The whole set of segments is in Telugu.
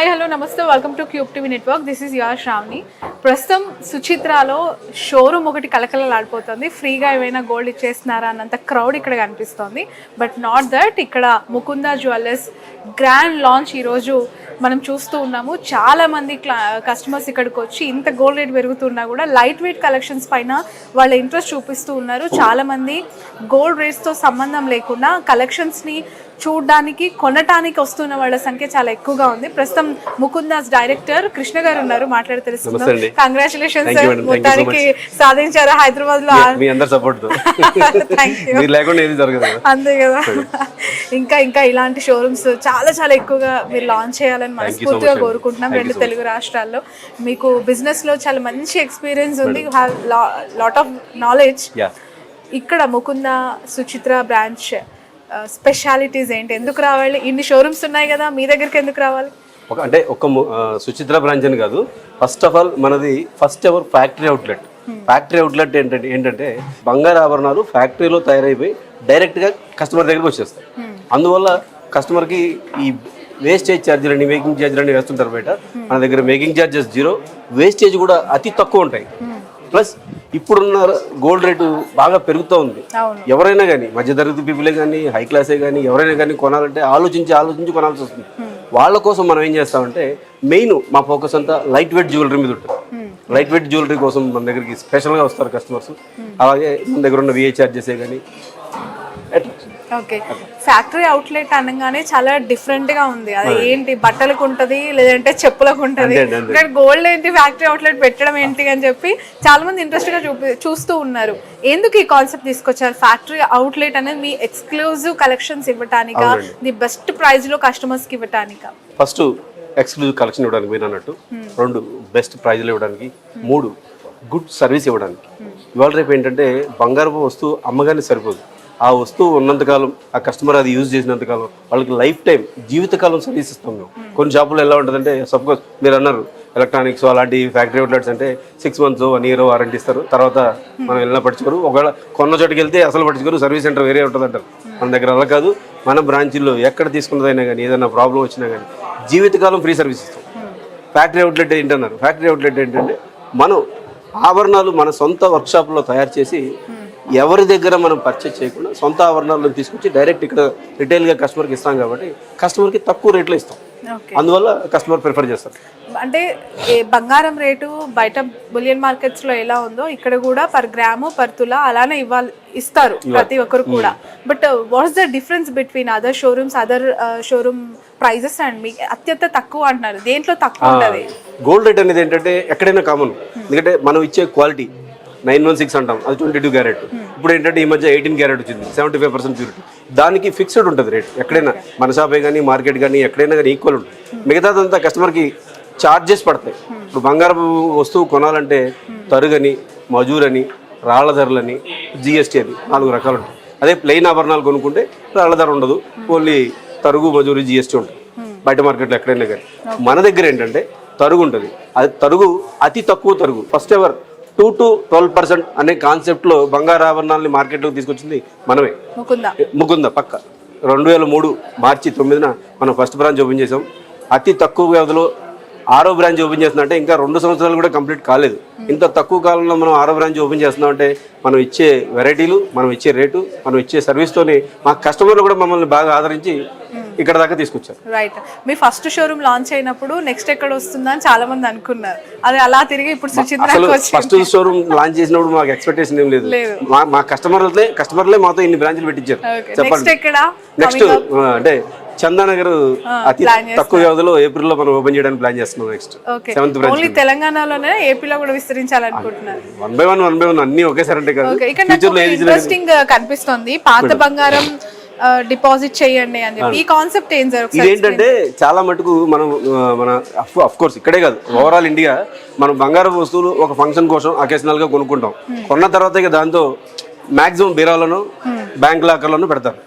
హాయ్ హలో నమస్తే welcome to Cube TV network this is your Sravani ప్రస్తుతం సుచిత్రాలో షోరూమ్ ఒకటి కలకలలాడిపోతుంది. ఫ్రీగా ఏమైనా గోల్డ్ ఇచ్చేస్తున్నారా అన్నంత క్రౌడ్ ఇక్కడ కనిపిస్తోంది. బట్ నాట్ దట్ ఇక్కడ ముకుంద జ్యువెలర్స్ గ్రాండ్ లాంచ్ ఈరోజు మనం చూస్తూ ఉన్నాము. చాలామంది క్లా కస్టమర్స్ ఇక్కడికి వచ్చి ఇంత గోల్డ్ రేట్ పెరుగుతున్నా కూడా లైట్ వెయిట్ కలెక్షన్స్ పైన వాళ్ళ ఇంట్రెస్ట్ చూపిస్తూ ఉన్నారు. చాలామంది గోల్డ్ రేట్స్తో సంబంధం లేకుండా కలెక్షన్స్ని చూడడానికి కొనటానికి వస్తున్న వాళ్ళ సంఖ్య చాలా ఎక్కువగా ఉంది. ప్రస్తుతం ముకుందాస్ డైరెక్టర్ కృష్ణ గారు ఉన్నారు మాట్లాడి you so మొత్తానికి సాధించారు హైదరాబాద్లో మీ అందరి సపోర్ట్ థ్యాంక్ యూ మీరు లేకుండా ఏది జరగదు కదా. అంతే కదా. ఇంకా ఇంకా ఇలాంటి షోరూమ్స్ చాలా చాలా ఎక్కువగా మీరు లాంచ్ చేయాలని మనస్ఫూర్తిగా కోరుకుంటున్నాం. రెండు. తెలుగు రాష్ట్రాల్లో. మీకు బిజినెస్లో చాలా మంచి ఎక్స్పీరియన్స్ ఉంది. లాట్ ఆఫ్ నాలెడ్జ్ ఇక్కడ ముకుంద సుచిత్ర బ్రాంచ్ స్పెషాలిటీస్ ఏంటి? ఎందుకు రావాలి? ఇన్ని షోరూమ్స్ ఉన్నాయి కదా మీ దగ్గరికి ఎందుకు రావాలి? ఒక అంటే ఒక సుచిత్ర బ్రాంచ్ అని కాదు. ఫస్ట్ ఆఫ్ ఆల్ మనది first ever factory outlet factory outlet ఏంటంటే ఏంటంటే బంగారు ఆభరణాలు ఫ్యాక్టరీలో తయారైపోయి డైరెక్ట్గా కస్టమర్ దగ్గరికి వచ్చేస్తాయి. అందువల్ల కస్టమర్కి ఈ వేస్టేజ్ ఛార్జీలు అని మేకింగ్ ఛార్జీలు అని వేస్తుంటారు బయట. మన దగ్గర మేకింగ్ ఛార్జెస్ జీరో వేస్టేజ్ కూడా అతి తక్కువ ఉంటాయి. ప్లస్ ఇప్పుడున్న గోల్డ్ రేటు బాగా పెరుగుతూ ఉంది. ఎవరైనా కానీ మధ్యతరగతి పీపులే కానీ హై క్లాసే కానీ ఎవరైనా కానీ కొనాలంటే ఆలోచించి ఆలోచించి కొనాల్సి వస్తుంది. వాళ్ళ కోసం మనం ఏం చేస్తామంటే మెయిన్ మా ఫోకస్ అంతా లైట్ వెయిట్ జ్యువెలరీ మీద ఉంటుంది. లైట్ వెయిట్ జ్యువెలరీ కోసం మన దగ్గరికి స్పెషల్గా వస్తారు కస్టమర్స్. అలాగే మన దగ్గర ఉన్న విఏ చార్జెసే కానీ ఓకే. ఫ్యాక్టరీ అవుట్లెట్ అనగానే చాలా డిఫరెంట్గా ఉంది. అది ఏంటి? బట్టలకు ఉంటది లేదంటే చెప్పులకు ఉంటది. గోల్డ్ ఏంటి ఫ్యాక్టరీ అవుట్లెట్ పెట్టడం ఏంటి అని చెప్పి చాలా మంది ఇంట్రెస్ట్గా చూపి చూస్తూ ఉన్నారు. ఎందుకు ఈ కాన్సెప్ట్ తీసుకొచ్చారు? ఫ్యాక్టరీ అవుట్లెట్ అనేది మీ ఎక్స్క్లూజివ్ కలెక్షన్స్ ఇవ్వటానికా? ది బెస్ట్ ప్రైస్లో కస్టమర్స్కి ఇవ్వటానికా? ఫస్ట్ ఎక్స్క్లూజివ్ కలెక్షన్ ఇవ్వడానికి మీరు అన్నట్టు. రెండు బెస్ట్ ప్రైజ్లు ఇవ్వడానికి. మూడు గుడ్ సర్వీస్ ఇవ్వడానికి. ఇవాళ రేపు ఏంటంటే బంగారపు వస్తువు అమ్మగానే సరిపోదు. ఆ వస్తువు ఉన్నంతకాలం ఆ కస్టమర్ అది యూజ్ చేసినంతకాలం వాళ్ళకి లైఫ్ టైం జీవితకాలం సర్వీస్ ఇస్తాం మేము. కొన్ని షాపులు ఎలా ఉంటుందంటే సపోజ్ మీరు అన్నారు ఎలక్ట్రానిక్స్ అలాంటి ఫ్యాక్టరీ అవుట్లెట్స్ అంటే six months one year warranty ఇస్తారు. తర్వాత మనం వెళ్ళినా పట్టించుకోరు. ఒకవేళ కొన్న చోటుకి వెళ్తే అసలు పట్టించుకోరు సర్వీస్ సెంటర్ వేరే ఉంటుంది అంటారు. మన దగ్గర అలా కాదు. మన బ్రాంచీల్లో ఎక్కడ తీసుకున్నదైనా కానీ ఏదైనా ప్రాబ్లం వచ్చినా కానీ జీవితకాలం ఫ్రీ సర్వీస్ ఇస్తాం. ఫ్యాక్టరీ అవుట్లెట్ ఏంటన్నారు? ఫ్యాక్టరీ అవుట్లెట్ ఏంటంటే మనం ఆభరణాలు మన సొంత వర్క్షాప్లో తయారు చేసి ఎవరి దగ్గర మనం పర్చేజ్ చేయకుండా సొంత ఆభరణాలను తీసుకొచ్చి డైరెక్ట్ ఇక్కడ రిటైల్గా కస్టమర్కి ఇస్తాం కాబట్టి కస్టమర్కి తక్కువ రేట్లో ఇస్తాం. అందువల్ల కస్టమర్ ప్రిఫర్ చేస్తారు. అంటే బంగారం రేటు బయట బులియన్ మార్కెట్స్లో ఎలా ఉందో ఇక్కడ కూడా పర్ గ్రాము పర్ తులా అలానే ఇవ్వాలి ఇస్తారు ప్రతి ఒక్కరు కూడా. But what's the difference between other showrooms other showroom prices and మీకు అత్యంత తక్కువ అంటున్నారు. దేంట్లో తక్కువ ఉంటది? గోల్డ్ రేట్ అనేది ఏంటంటే ఎక్కడైనా కామన్ ఎందుకంటే మనం ఇచ్చే క్వాలిటీ నైన్ వన్ సిక్స్ అంటాం. అది ట్వంటీ టూ క్యారెట్. ఇప్పుడు ఏంటంటే ఈ మధ్య ఎయిటీన్ క్యారెట్ వచ్చింది. Seventy five percent purity. దానికి ఫిక్స్డ్ ఉంటుంది రేట్. ఎక్కడైనా మన షాపే కానీ మార్కెట్ కానీ ఎక్కడైనా కానీ ఈక్వల్ ఉంటుంది. మిగతాదంతా కస్టమర్కి ఛార్జెస్ పడతాయి. ఇప్పుడు బంగారపు వస్తువు కొనాలంటే తరుగని మజూరని రాళ్ళ ధరలని జిఎస్టీ అని నాలుగు రకాలు ఉంటాయి. అదే ప్లెయిన్ ఆభరణాలు కొనుక్కుంటే రాళ్ళ ధర ఉండదు. ఓన్లీ తరుగు మజూరి జిఎస్టీ ఉంటుంది. బయట మార్కెట్లో ఎక్కడైనా కానీ మన దగ్గర ఏంటంటే తరుగు ఉంటుంది. అది తరుగు అతి తక్కువ తరుగు. First ever two to twelve percent అనే కాన్సెప్ట్లో బంగారు ఆభరణాలని మార్కెట్లోకి తీసుకొచ్చింది మనమే. ముకుందా. ముకుంద పక్క. రెండు వేల మూడు మార్చి తొమ్మిదిన మనం ఫస్ట్ బ్రాంచ్ ఓపెన్ చేసాం అతి తక్కువ వ్యవధిలో ఆరో బ్రాంచ్ ఓపెన్ చేస్తున్నా ఇంకా రెండు సంవత్సరాలు కూడా కంప్లీట్ కాలేదు. ఇంత తక్కువ కాలంలో మనం ఆరో బ్రాంచ్ ఓపెన్ చేస్తున్నాం అంటే మనం ఇచ్చే వెరైటీలు మనం ఇచ్చే రేటు మనం ఇచ్చే సర్వీస్తోని మా కస్టమర్లు కూడా మమ్మల్ని బాగా ఆదరించి ఇక్కడ దాకా తీసుకొచ్చారు. రైట్ మీ ఫస్ట్ షోరూమ్ లాంచ్ అయినప్పుడు నెక్స్ట్ ఎక్కడ వస్తుందా అని చాలా మంది అనుకున్నారు. అది అలా తిరిగి ఇప్పుడు వచ్చి ఫస్ట్ షోరూమ్ లాంచ్ చేసినప్పుడు మాకు ఎక్స్పెక్టేషన్ ఏం లేదు. మా కస్టమర్లే కస్టమర్లే మాతో ఇన్ని బ్రాంచ్లు పెట్టించారు. నెక్స్ట్ చెప్పండి. నెక్స్ట్ అంటే చందానగర్ అతి తక్కువ వ్యవధిలో ఏప్రిల్లో మనం ఓపెన్ చేయడానికి ప్లాన్ చేస్తున్నాం నెక్స్ట్ సెవెంత్ బ్రాంచ్ ఓన్లీ తెలంగాణలోనే ఏపీలో కూడా విస్తరించాలనుకుంటున్నారు. One by one one by one అన్ని ఒకేసారి అంటే కాదు. ఫ్యూచర్లో ఇంట్రెస్టింగ్ కనిపిస్తుంది. పాత బంగారం డిపాజిట్ చేయండి అని చెప్పి. ఈ కాన్సెప్ట్ ఏం సార్ ఒకసారి ఇదేంటంటే చాలా మటుకు మనం ఆ, మన అఫ్ కోర్స్ ఇక్కడే కాదు. ఓవరాల్ ఇండియా మనం బంగారం వస్తువులు ఒక ఫంక్షన్ కోసం అకేషనల్గా కొనుక్కుంటాం. కొన్న తర్వాత ఇక దాంతో మాక్సిమం బీరాలను బ్యాంక్ లాకర్లను పెడతారు.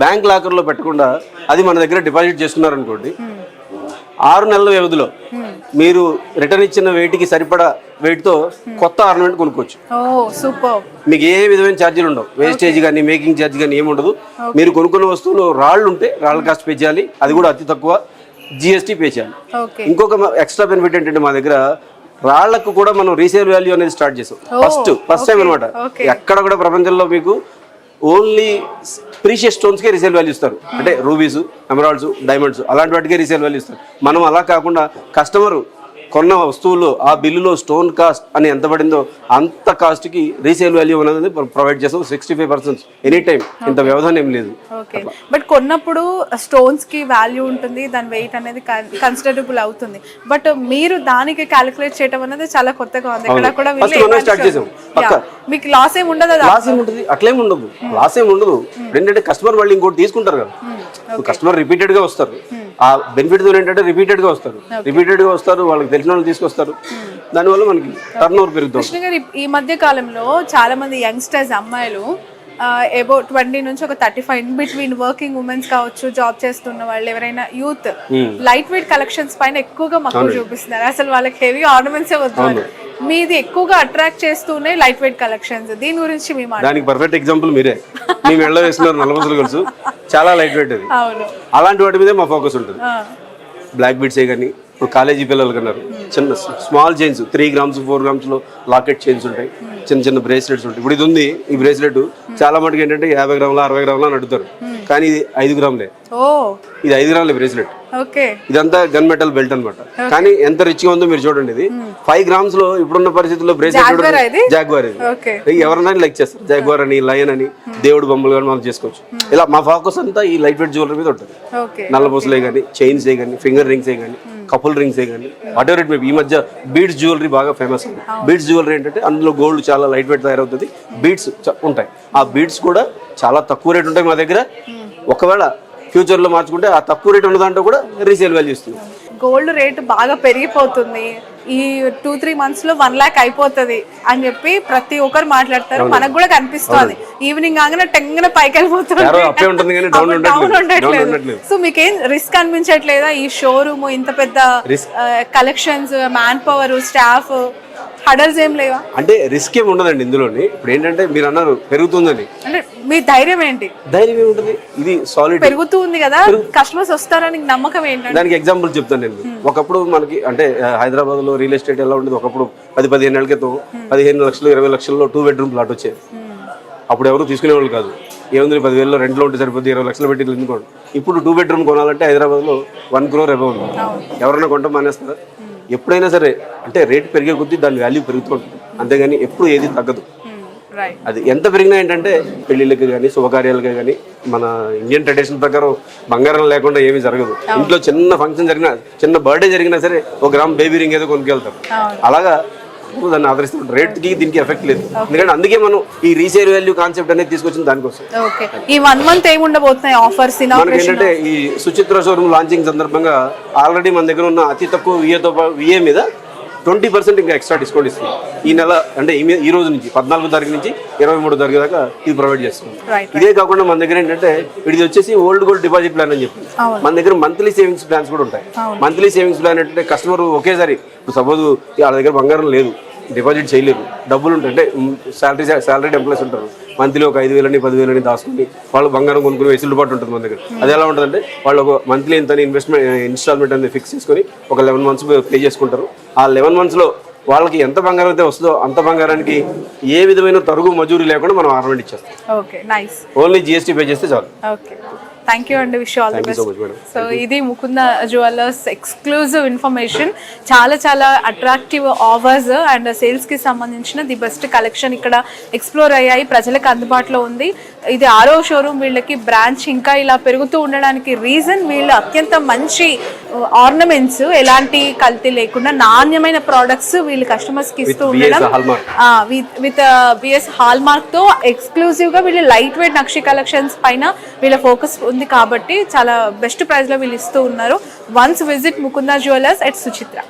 బ్యాంక్ లాకర్లో పెట్టకుండా అది మన దగ్గర డిపాజిట్ చేసుకున్నారు అనుకోండి ఆరు నెలల వ్యవధిలో మీరు రిటర్న్ ఇచ్చిన వెయిట్కి సరిపడా వెయిట్తో కొత్త ఆర్నమెంట్ కొనుక్కోవచ్చు. సూపర్. మీకు ఏ విధమైన ఛార్జీలు ఉండవు. వేస్టేజ్ కానీ మేకింగ్ ఛార్జ్ కానీ ఏమి ఉండదు. మీరు కొనుక్కున్న వస్తువులు రాళ్ళు ఉంటే రాళ్ళ కాస్ట్ పే చేయాలి. అది కూడా అతి తక్కువ జిఎస్టీ పే చేయాలి. ఇంకొక ఎక్స్ట్రా బెనిఫిట్ ఏంటంటే మా దగ్గర రాళ్ళకు కూడా మనం రీసేల్ వాల్యూ అనేది స్టార్ట్ చేసాం. ఫస్ట్ ఫస్ట్ టైం అనమాట. ఎక్కడ కూడా ప్రపంచంలో మీకు ఓన్లీ ప్రీషియస్ స్టోన్స్కే రీసేల్ వాల్యూ ఇస్తారు. అంటే రూబీస్ ఎమరాల్డ్స్ డైమండ్స్ అలాంటి వాటికే రీసేల్ వాల్యూ ఇస్తారు. మనం అలా కాకుండా కస్టమర్ కొన్న వస్తువులు ఆ బిల్లులో స్టోన్ కాస్ట్ అని ఎంత పడిందో అంత కాస్ట్కి రీసేల్ వాల్యూ అనేది ప్రొవైడ్ చేస్తాం. Sixty five percent any time ఇంత వ్యవధానం ఏం లేదు. ఓకే బట్ కొన్నప్పుడు స్టోన్స్కి వాల్యూ ఉంటుంది దాని వెయిట్ అనేది కన్సిడరబుల్ అవుతుంది. బట్ మీరు దానికి క్యాలిక్యులేట్ చేయడం అనేది చాలా కొత్తగా ఉంది. ఇక్కడ కూడా వీళ్ళు start చేసాం. మీకు లాస్ ఏమి ఉండదు లాస్ ఏమి ఉంటుంది అట్లేం ఉండదు. లాస్ ఏమి ఉండదు. ఏంటంటే కస్టమర్ మళ్ళీ ఇంకోటి తీసుకుంటారు కదా. కస్టమర్ రిపీటెడ్గా వస్తారు. ఆ బెనిఫిట్ ఏంటంటే రిపీటెడ్గా వస్తారు. రిపీటెడ్గా వస్తారు వాళ్ళకి తెలిసిన వాళ్ళు తీసుకొస్తారు. దానివల్ల మనకి టర్న్ ఓవర్ పెరుగుతుంది కృష్ణ గారు ఈ- మధ్య కాలంలో చాలా మంది యంగ్స్టర్స్ అమ్మాయిలు ఎబో ట్వంటీ నుంచి ఒక thirty five in between working womens కావచ్చు జాబ్ చేస్తున్న వాళ్ళు ఎవరైనా యూత్ లైట్ వెయిట్ కలెక్షన్స్ పైన ఎక్కువగా మక్కువ చూపిస్తున్నారు. అసలు వాళ్ళకి హెవీ ఆర్నమెంట్స్ వద్దు. మీది ఎక్కువగా అట్రాక్ట్ చేస్తూనే లైట్ వెయిట్ కలెక్షన్స్ దీని గురించి మీ మాట దానికి పర్ఫెక్ట్ ఎగ్జాంపుల్ మీరే. మీ మెడలో వేసుకున్నారు నల్లబుసలు గొలుసు. చాలా లైట్ వెయిట్ అది. అవును. అలాంటి వాటి మీదే మా ఫోకస్ ఉంటుంది. బ్లాక్ బీట్సే కానీ ఇప్పుడు కాలేజీ పిల్లలు కన్నారు. చిన్న small chains three grams four గ్రామ్స్లో locket chains ఉంటాయి. చిన్న చిన్న బ్రేస్లెట్స్ ఉంటాయి. ఇప్పుడు ఇది ఉంది ఈ బ్రేస్లెట్ చాలా మటుకు ఏంటంటే యాభై గ్రాముల అరవై గ్రాముల అని అడుగుతారు. కానీ ఇది ఐదు గ్రాములే. ఇది ఐదు గ్రాముల బ్రేస్లెట్. ఇదంతా గన్ మెటల్ బెల్ట్ అన్నమాట. కానీ ఎంత రిచ్గా ఉందో మీరు చూడండి ఇది. ఫైవ్ గ్రామ్స్లో ఇప్పుడున్న పరిస్థితుల్లో? బ్రేస్లెట్ జాగ్వార్ ఇది? ఎవరన్నా లైక్ చేస్తారు. జాగ్వార్ అని లయన్ అని దేవుడు బొమ్మలు కానీ మనం చేసుకోవచ్చు. ఇలా మా ఫోకస్ అంతా ఈ లైట్ వెయిట్ జ్యువెలరీ మీద ఉంటుంది. ఓకే. నల్ల పూసలే కానీ చైన్స్ ఏ కానీ ఫింగర్ రింగ్స్ ఏ కానీ కపుల్ రింగ్స్ ఏ కానీ వాట్ ఎవర్ ఇట్ మే ఈ మధ్య బీడ్స్ జ్యువెలరీ బాగా ఫేమస్ బీడ్స్ జ్యువెలరీ ఏంటంటే అందులో గోల్డ్ చాలా లైట్ వెయిట్ తయారవుతుంది బీడ్స్ ఉంటాయి. ఆ బీడ్స్ కూడా చాలా తక్కువ రేట్ ఉంటాయి మా దగ్గర. ఒకవేళ ఫ్యూచర్లో మార్చుకుంటే ఆ తక్కువ రేట్ ఉన్న దాంట్లో కూడా రీసేల్ వాల్యూ ఇస్తుంది. గోల్డ్ రేట్ బాగా పెరిగిపోతుంది. ఈ టూ త్రీ మంత్స్లో వన్ లాక్ అయిపోతుంది అని చెప్పి ప్రతి ఒక్కరు మాట్లాడతారు. మనకు కూడా కనిపిస్తుంది. ఈవినింగ్ కాగానే టెంగన పైకి వెళ్ళిపోతుంది సో మీకేం రిస్క్ అనిపించట్లేదా? ఈ షోరూమ్ ఇంత పెద్ద collections man power staff hurdles ఏం లేవా? అంటే రిస్క్ ఏమి ఉండదండి ఇందులోని. ఇప్పుడు ఏంటంటే మీరు అన్నారు పెరుగుతుందని. అంటే మీ ధైర్యం ఏంటి? ధైర్యం ఏముంటుంది? ఇది సాలిడ్ పెరుగుతూ ఉంది కదా కస్టమర్స్ వస్తారని నమ్మకం ఏంటంటే దానికి ఎగ్జాంపుల్ చెప్తాను నేను. ఒకప్పుడు మనకి అంటే హైదరాబాద్లో రియల్ ఎస్టేట్ ఎలా ఉండేది? ఒకప్పుడు పది పదిహేను ఏళ్ళ క్రితం పదిహేను లక్షలు ఇరవై లక్షల్లో టూ బెడ్రూమ్ ప్లాట్ వచ్చేది. అప్పుడు ఎవరు తీసుకునేవాళ్ళు కాదు. ఏముంది పదివేలలో రెంట్లో ఉంటే సరిపోతుంది ఇరవై లక్షలు పెట్టి ఎందుకోండి ఇప్పుడు టూ బెడ్రూమ్ కొనాలంటే హైదరాబాద్లో వన్ క్రోర్ ఎబో ఉంది. ఎవరైనా కొంటాం మానేస్తారా? ఎప్పుడైనా సరే అంటే రేట్ పెరిగే కొద్దీ దాని వాల్యూ పెరుగుతుంటుంది అంతేగాని ఎప్పుడు ఏది తగ్గదు. రైట్ అది ఎంత పెరిగినా ఏంటంటే పెళ్ళిళ్ళకి కానీ శుభకార్యాలకి కానీ మన ఇండియన్ ట్రెడిషన్ ప్రకారం బంగారం లేకుండా ఏమీ జరగదు. ఇంట్లో చిన్న ఫంక్షన్ జరిగినా చిన్న బర్త్డే జరిగినా సరే ఒక గ్రామ్ బేబీ రింగ్ ఏదో కొనుక్కెళ్తారు. అవును. అలాగా ఇప్పుడు దాన్ని ఆదరిస్తుంటారు రేట్కి దీనికి ఎఫెక్ట్ లేదు. ఎందుకంటే అందుకే మనం ఈ రీసేల్ వాల్యూ కాన్సెప్ట్ అనేది తీసుకొచ్చిన దానికోసం. ఓకే. ఈ వన్ మంత్ ఏముండబోతున్నాయి ఆఫర్స్ మనకి ఇనాగ్రేషన్ ఏంటంటే ఈ సుచిత్ర షోరూమ్ లాంచింగ్ సందర్భంగా ఆల్రెడీ మన దగ్గర ఉన్న అతి తక్కువ విఏతో విఏ మీద ట్వంటీ పర్సెంట్ ఇంకా ఎక్స్ట్రా డిస్కౌంట్ ఇస్తుంది. ఈ నెల అంటే ఈ రోజు నుంచి పద్నాలుగో తారీఖు నుంచి ఇరవై మూడో తారీఖు దాకా ఇది ప్రొవైడ్ చేస్తుంది ఇదే కాకుండా మన దగ్గర ఏంటంటే ఇది వచ్చేసి ఓల్డ్ గోల్డ్ డిపాజిట్ ప్లాన్ అని చెప్పి. మన దగ్గర మంత్లీ సేవింగ్స్ ప్లాన్స్ కూడా ఉంటాయి. మంత్లీ సేవింగ్స్ ప్లాన్ అంటే కస్టమర్ ఒకేసారి సపోజ్ వాళ్ళ దగ్గర బంగారం లేదు డిపాజిట్ చేయలేరు. డబ్బులు ఉంటాయి అంటే శాలరీ శాలరీడ్ ఎంప్లాయీస్ ఉంటారు. మంత్లీ ఒక ఐదు వేలని పదివేలని దాచుకుని వాళ్ళు బంగారం కొనుక్కుని వెసులుబాటు ఉంటుంది మన దగ్గర. అది ఎలా ఉంటుందంటే వాళ్ళు ఒక మంత్లీ ఎంత ఇన్వెస్ట్మెంట్ ఇన్స్టాల్మెంట్ అనేది ఫిక్స్ చేసుకొని ఒక లెవెన్ మంత్స్ పే చేసుకుంటారు. ఆ లెవెన్ మంత్స్లో వాళ్ళకి ఎంత బంగారం అయితే వస్తుందో అంత బంగారానికి ఏ విధమైన తరుగు మజూరీ లేకుండా మనం ఆర్నమెంట్ ఇచ్చేస్తాం. ఓన్లీ జిఎస్టీ పే చేస్తే చాలు. థ్యాంక్ యూ అండి wish all the best so ఇది ముకుంద జ్యువెలర్స్ ఎక్స్క్లూజివ్ ఇన్ఫర్మేషన్ చాలా చాలా అట్రాక్టివ్ ఆఫర్స్ అండ్ సేల్స్కి సంబంధించిన ది బెస్ట్ కలెక్షన్ ఇక్కడ ఎక్స్ప్లోర్ అయ్యాయి. ప్రజలకు అందుబాటులో ఉంది. ఇది ఆరో షోరూమ్ వీళ్ళకి బ్రాంచ్ ఇంకా ఇలా పెరుగుతూ ఉండడానికి రీజన్ వీళ్ళు అత్యంత మంచి ఆర్నమెంట్స్ ఎలాంటి కల్తీ లేకుండా నాణ్యమైన ప్రోడక్ట్స్ వీళ్ళు కస్టమర్స్కి ఇస్తూ ఉండడం. విత్ విత్ బిఎస్ హాల్ మార్క్తో ఎక్స్క్లూజివ్గా వీళ్ళు లైట్ వెయిట్ నక్షి కలెక్షన్స్ పైన వీళ్ళ ఫోకస్ ఉంది కాబట్టి చాలా బెస్ట్ ప్రైస్లో వీళ్ళు ఇస్తూ ఉన్నారు. Once visit Mukunda jewellers at Suchitra